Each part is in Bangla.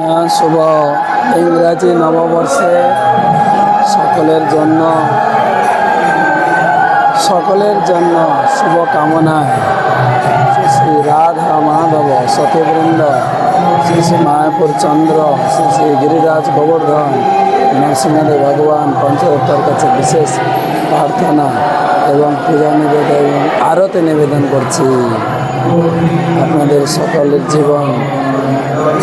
আহ, শুভ ইংরাজি নববর্ষে সকলের জন্য সকলের জন্য শুভ কামনায় শ্রী শ্রী রাধা মাধব সতীবৃন্দ শ্রী শ্রী মায়াপুর চন্দ্র শ্রী শ্রী গিরিরাজ গোবর্ধন নরসিংহদেব ভগবান পঞ্চরত্তার কাছে বিশেষ প্রার্থনা এবং পূজা নিবেদন এবং আরতি নিবেদন করছি। আপনাদের সকলের জীবন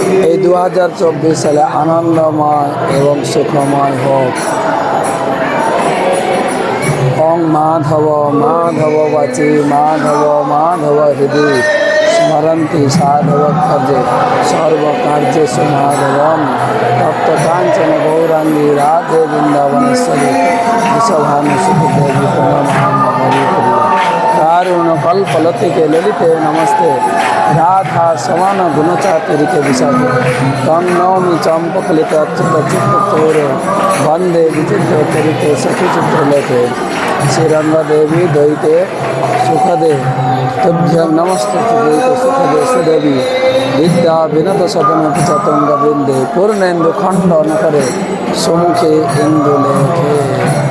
এই দু হাজার চব্বিশ সালে আনন্দময় এবং সুখময় হোক। ওং মাধব মাধব বাচি, মাধব মাধব হৃদয় স্মরন্তি সাধব কার্যে সর্বকার্যে সুমাধবম। তপ্ত কাঞ্চন গৌরাঙ্গী রাধে বৃন্দাবনেশ্বরী বিষভানু সুখদেবী প্রণমাম হরি হরি কারুণ কল্পলতিকে ললিতে নমস্তে। সমান গুণচাতুরিকে বিশাখে তং নৌমি চম্পকলিত চিত্তচৌর বন্দে বিচিত্র চরিতে সখী চিত্রলেখে শ্রীরঙ্গদেবী দ্বৈতে সুখদে তুভ্যং নমস্তে সুখদে সুদেবী বিদ্যা বিনোদ সদন চতঙ্গ বৃন্দে পূর্ণেন্দু খণ্ডন করে সম্মুখে ইন্দু লেখে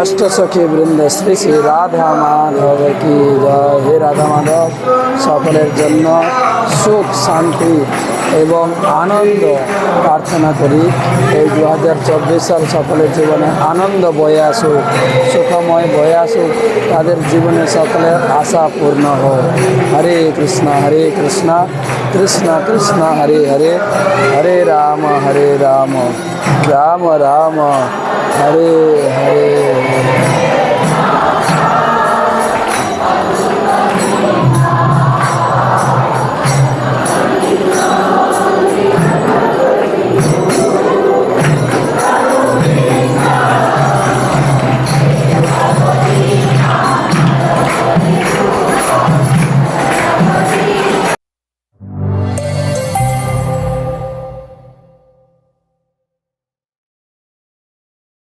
অষ্টসখী বৃন্দ শ্রী শ্রী রাধা মাধব কি জয়? হে রাধা মাধব সকলের জন্য সুখ, শান্তি এবং আনন্দ প্রার্থনা করি। এই দু হাজার চব্বিশ সাল সকলের জীবনে আনন্দ বয়ে আসুক, সুখময় বয়ে আসুক, তাদের জীবনে সকলের আশা পূর্ণ হোক। হরে কৃষ্ণ হরে কৃষ্ণ কৃষ্ণ কৃষ্ণ, হরে হরে হরে রাম হরে রাম রাম রাম। হরে হরে